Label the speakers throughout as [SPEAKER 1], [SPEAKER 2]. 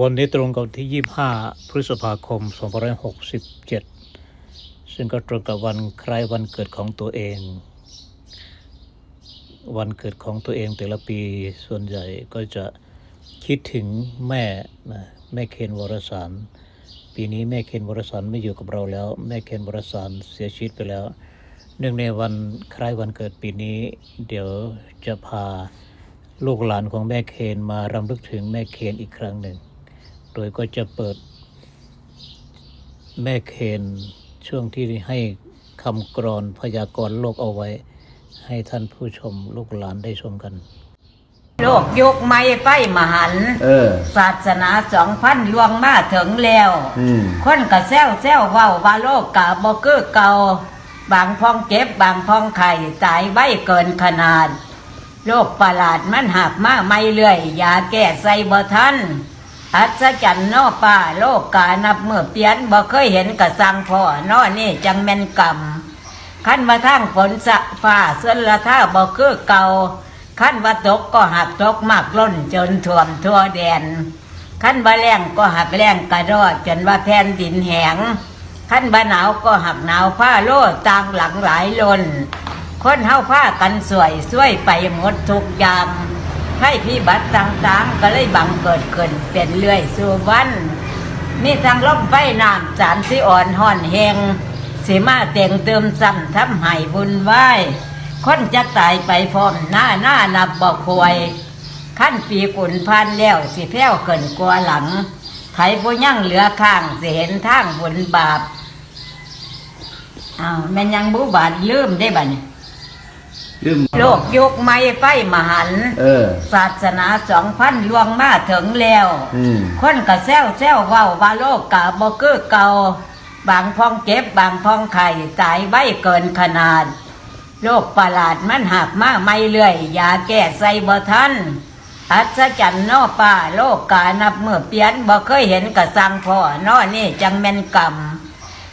[SPEAKER 1] วันนี้ตรงกับที่ 25 พฤษภาคม 2567 ซึ่งก็ตรงกับวันคล้ายวันเกิดของตัวเอง วันเกิดของตัวเองแต่ละปีส่วนใหญ่ก็จะคิดถึงแม่นะแม่เคนวรสารปีนี้แม่เคนวรสารไม่อยู่กับเราแล้ว แม่เคนวรสารเสียชีวิตไปแล้ว เนื่องในวันคล้ายวันเกิดปีนี้ เดี๋ยวจะพาลูกหลานของแม่เคนมารำลึกถึงแม่เคนอีกครั้งหนึ่ง โดยก็จะเปิดแม่เคนช่วงที่ให้คำกรอนพยากรณ์โลกเอาไว้ ให้ท่านผู้ชมลูกหลานได้ชมกัน
[SPEAKER 2] โลกยุคใหม่ไปมหันต์
[SPEAKER 3] เออ
[SPEAKER 2] ศาสนาสองพันลวงมาถึงแล้ว
[SPEAKER 3] อืม
[SPEAKER 2] คนก็แซวแซวเว้าว่าโลกกะบ่คือเก่าบางพองเก็บบางพองไข่ตายไว้เกินขนาดโรคประหลาดมันหักมาไม่เรื่อยยาแก้ใส่บ่ทัน อัศจรรย์นอป่าโลกกานับเมื่อเปลี่ยนบ่เคยเห็นกระสังพ่อนอนี่จังแม่นกรรมขั้นมาทางฝนสะฟ้าเส้นละท่าบ่คือเก่าขั้นว่าตกก็หักตกมากล้นจนท่วมทั่วแดนขั้นว่าแรงก็หักแรงกระรอดจนว่าแผ่นดินแหงขั้นว่าหนาวก็หักหนาวผ้าโลดต่างหลังหลายลนคนเฮาผ้ากันสวยสวยไปหมดทุกอย่าง ให้พี่บัตรต่างๆ ก็เลยบังเกิดขึ้นเป็นเรื่อยสู่วันมีทางล่มไฟน้ำสารสิอ่อนห่อนแหงสิมาเต่งเติมซ้ำทำให้บุญไหวคนจะตายไปพร้อมหน้าหน้านับบอกควยขั้นปีกุนพันแล้วสิแพ้วเกินกลัวหลังไผผู้ยั่งเหลือข้างสิเห็นทางบุญบาปอ้าวแม่นยังบุบาทลืมได้บัดนี้
[SPEAKER 3] ลืม
[SPEAKER 2] โลกยุคใหม่ไฟมหันต์
[SPEAKER 3] เออ
[SPEAKER 2] ศาสนาสองพันลวงมาถึงแล้ว
[SPEAKER 3] อืม
[SPEAKER 2] คนก็แซวแซวเว้าว่าโลกกะบ่คือเก่าบางพองเก็บบางพองไข่ตายไว้เกินขนาดโรคประหลาดมันหักมาไม่เรื่อยยาแก้ใส่บ่ทันอัศจรรย์นอป่าโลกกานับเมื่อเปลี่ยนบ่เคยเห็นกะสังพ่อนอนี่จังแม่นกรรม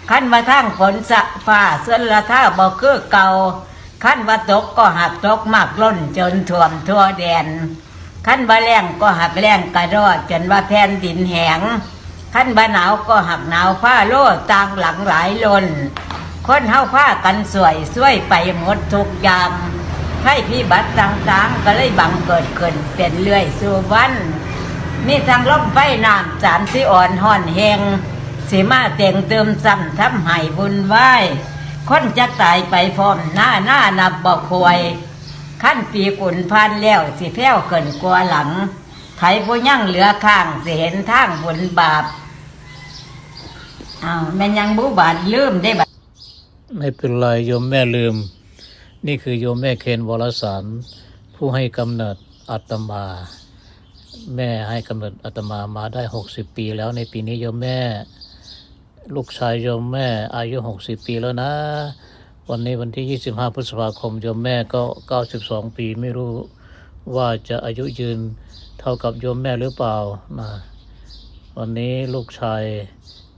[SPEAKER 2] ขั้นมาทางฝนสะฟ้าเส้นละท่าบ่คือเก่า ขั้นว่าตกก็หักตกมากล้นจนท่วมทั่วแดนขั้นว่าแรงก็หักแรงกระรอดจนว่าแผ่นดินแหงขั้นว่าหนาวก็หักหนาวผ้าโลดต่างหลังหลายลนคนเฮาผ้ากันสวยสวยไปหมดทุกอย่างให้พี่บัตรต่างๆก็เลยบังเกิดขึ้นเป็นเรื่อยสู่วันมีทางล่มไฟน้ำสารสิอ่อนห่อนแหงสิมาเต่งเติมซ้ำทำให้บุญไหว คนจะตายไปพร้อมหน้าหน้านับบอกควยขั้นปีกุนพันแล้วสิแพ้วเกินกลัวหลังไผผู้ยั่งเหลือข้างสิเห็นทางบุญบาปอ้าวแม่นยังบุบาทลืมได้บัด
[SPEAKER 1] ไม่เป็นไรโยมแม่ลืม นี่คือโยมแม่เคนวรสารผู้ให้กำเนิดอาตมา แม่ให้กำเนิดอาตมามาได้หกสิบปีแล้วในปีนี้โยมแม่ ลูกชายโยมแม่อายุหกสิบปีแล้วนะ วันนี้วันที่ยี่สิบห้าพฤษภาคมโยมแม่ก็เก้าสิบสองปีไม่รู้ว่าจะอายุยืนเท่ากับโยมแม่หรือเปล่านะวันนี้ลูกชาย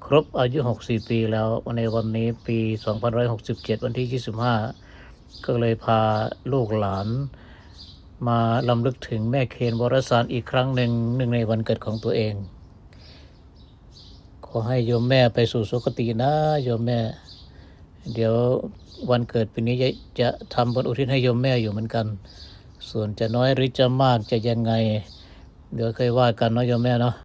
[SPEAKER 1] ครบอายุ 64 ปีแล้วในวันนี้ปี 2567 วันที่ 25 ก็เลยพาลูกหลานมาลำลึกถึงแม่เคนวรสารอีกครั้งหนึ่งหนึ่งในวันเกิดของตัวเอง อให้โยมแม่ไปสู่สุคตินะโยมแม่ เดี๋ยววันเกิดปีนี้จะจะทำบุญอุทิศให้โยมแม่อยู่เหมือนกัน ส่วนจะน้อยหรือจะมากจะยังไง เดี๋ยวเคยว่ากันเนาะโยมแม่เนาะ